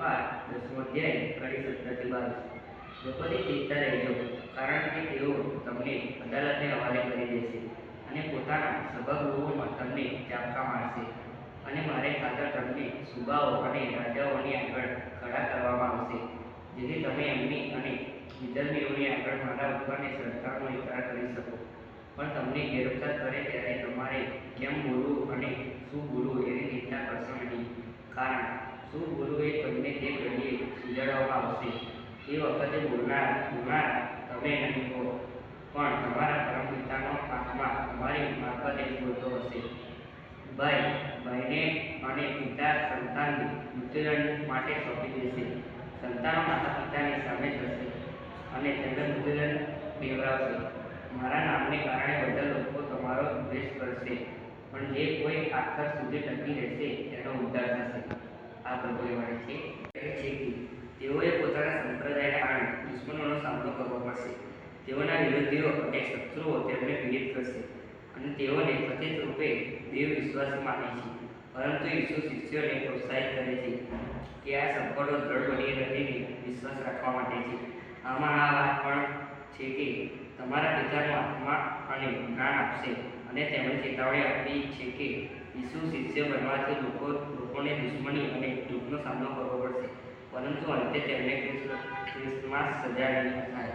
પાઠ અધ્યાય કડી સત્તરથી બાવીસ લોકોથી ચિંતા રહેજો કારણ કે તેઓ તમને અદાલતને હવાલે કરી દેશે અને પોતાના સભાગૃહોમાં તમને ચાપકા મારશે અને મારે ખાતર તમને સુબાઓ અને રાજાઓની આગળ ખડા કરવામાં આવશે જેથી તમે એમની અને વિધર્મીઓની આગળ મારા ઉપરને સરકારનો ઇકરાર કરી શકો પણ તમને ગેરવકાર કરે ત્યારે તમારે કેમ બોલવું અને શું બોલવું એની નિંદા કરશો નહીં કારણ શું બોલવું એ તમને તે ઘડીએ સુધારવામાં આવશે તે વખતે બોલનાર બોલનાર તમે નહીં હો. પણ તમારા પરમ પિતાનો આત્મા તમારી મારફતે બોલતો હશે. ભાઈ, ભાઈને અને પિતા સંતાનને મૃત્યુદંડ માટે સોંપી દેશે. સંતાનો માતા પિતાની સામે જશે અને તેમને મૃત્યુદંડ દેવડાવશે મારા નામને કારણે બધા લોકો તમારો દ્વેષ કરશે, પણ જે કોઈ આખર સુધી ટકી રહેશે, તેનો ઉદ્ધાર થશે. આ પ્રભુએ વાળે છે. છે તેઓએ પોતાના સંપ્રદાયના કારણે દુશ્મનોનો સામનો કરવો પડશે. તેઓના વિરોધીઓ અને શત્રુઓ તેમને પીડિત કરશે અને તેઓને કથિત રૂપે દેવ વિશ્વાસી માને છે. પરંતુ ઈસુ શિષ્યોને પ્રોત્સાહિત કરે છે કે આ સંકટો દ્રઢ બની રહીને વિશ્વાસ રાખવા માટે છે. આમાં આ વાત પણ છે કે તમારા પિતાનો આત્મા અને જ્ઞાન આપશે. અને તેમણે ચેતવણી આપી છે કે ઈસુ શિષ્ય બનવાથી લોકો લોકોને દુશ્મની અને દુઃખનો સામનો કરવો પડશે. પરંતુ અંતે તેમને ખ્રિસ્ત- ખ્રિસ્તમાં સજા થાય.